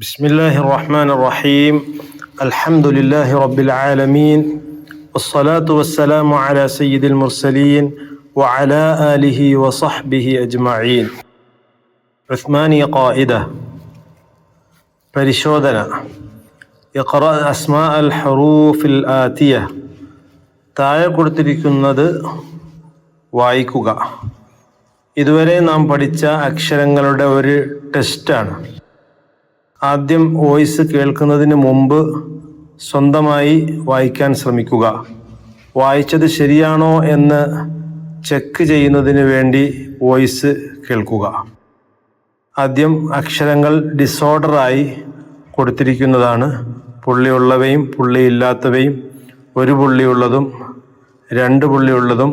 بسم الله الرحمن الرحيم الحمد لله رب العالمين والصلاة والسلام على سيد المرسلين وعلى آله وصحبه أجمعين عثماني قائدة പരിശോധന ഇഖറ അസ്മാ അൽ ഹറൂഫിൽ ആത്തിയ താഴെ കൊടുത്തിരിക്കുന്നത് വായിക്കുക ഇതുവരെ നാം പഠിച്ച അക്ഷരങ്ങളുടെ ഒരു ടെസ്റ്റാണ് ആദ്യം വോയിസ് കേൾക്കുന്നതിന് മുമ്പ് സ്വന്തമായി വായിക്കാൻ ശ്രമിക്കുക. വായിച്ചത് ശരിയാണോ എന്ന് ചെക്ക് ചെയ്യുന്നതിന് വേണ്ടി വോയിസ് കേൾക്കുക. ആദ്യം അക്ഷരങ്ങൾ ഡിസോർഡറായി കൊടുത്തിരിക്കുന്നതാണ്. പുള്ളിയുള്ളവയും പുള്ളിയില്ലാത്തവയും ഒരു പുള്ളിയുള്ളതും രണ്ട് പുള്ളിയുള്ളതും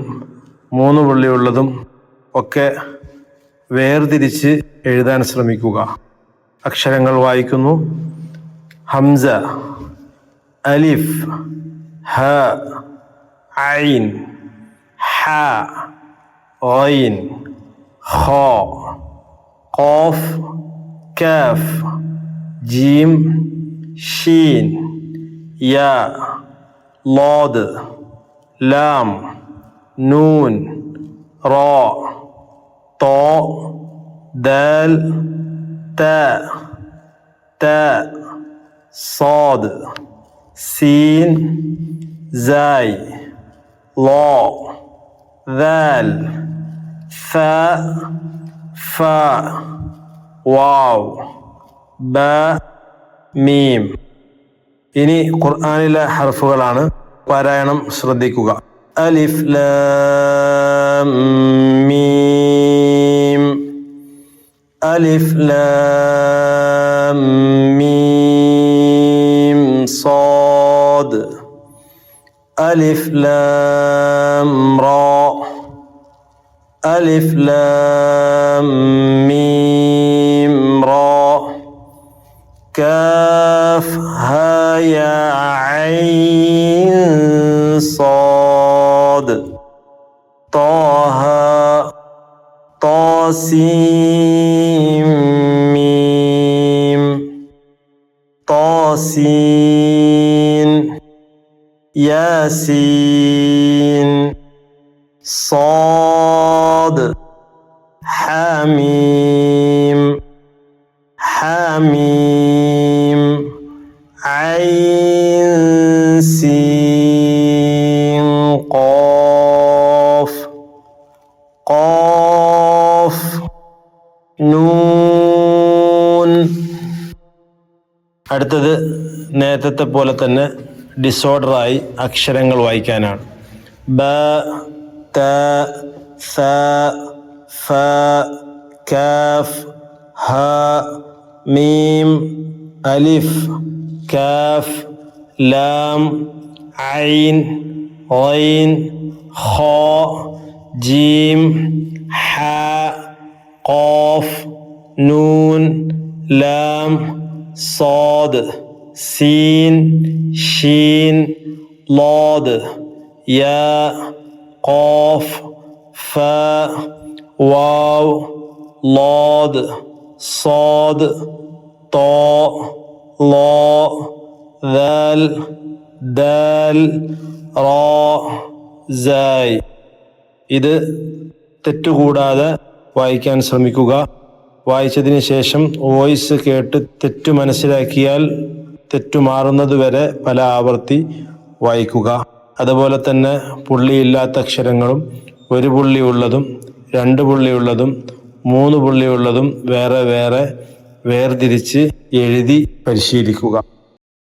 മൂന്ന് പുള്ളിയുള്ളതും ഒക്കെ വേർതിരിച്ച് എഴുതാൻ ശ്രമിക്കുക. അക്ഷരങ്ങൾ വായിക്കുന്നു ഹംസ അലിഫ് ഹ ഐൻ ഹ ഓയിൻ ഹ കോഫ് കാഫ് ജീം ഷീൻ യാ ലോദ് ലാം നൂൻ റോ തോ ദാൽ تاء تاء صاد سين زاي لا ذال ثاء فاء واو باء മീം ഇനി ഖുർആാനിലെ ഹർഫുകളാണ് പാരായണം ശ്രദ്ധിക്കുക അലിഫ് ലാം ألف لام ميم صاد. ألف لام را. ألف لام ميم را. كاف ها يا عين صاد. طه طاسين ياسين صاد حميم حميم عين سين قاف قاف നൂൻ അടുത്തത് നേരത്തെ പോലെ തന്നെ ഡിസോർഡറായി അക്ഷരങ്ങൾ വായിക്കാനാണ് ബ ത സ ഫ കാഫ് ഹ മീം അലിഫ് കാഫ് ലാം ഐൻ ഐൻ ഖ ജീം ഹ ഖാഫ് നൂൻ ലാം صاد سين شين ضاد يا قاف فاء واو ضاد صاد طاء لاء ذال دال راء زاي ഇത് തെറ്റുകൂടാതെ വായിക്കാൻ ശ്രമിക്കുക വായിച്ചതിന് ശേഷം വോയിസ് കേട്ട് തെറ്റു മനസ്സിലാക്കിയാൽ തെറ്റു വരെ പല ആവർത്തി വായിക്കുക. അതുപോലെ തന്നെ പുള്ളിയില്ലാത്ത അക്ഷരങ്ങളും ഒരു പുള്ളിയുള്ളതും രണ്ട് പുള്ളിയുള്ളതും മൂന്ന് പുള്ളിയുള്ളതും വേറെ വേറെ വേർതിരിച്ച് എഴുതി പരിശീലിക്കുക.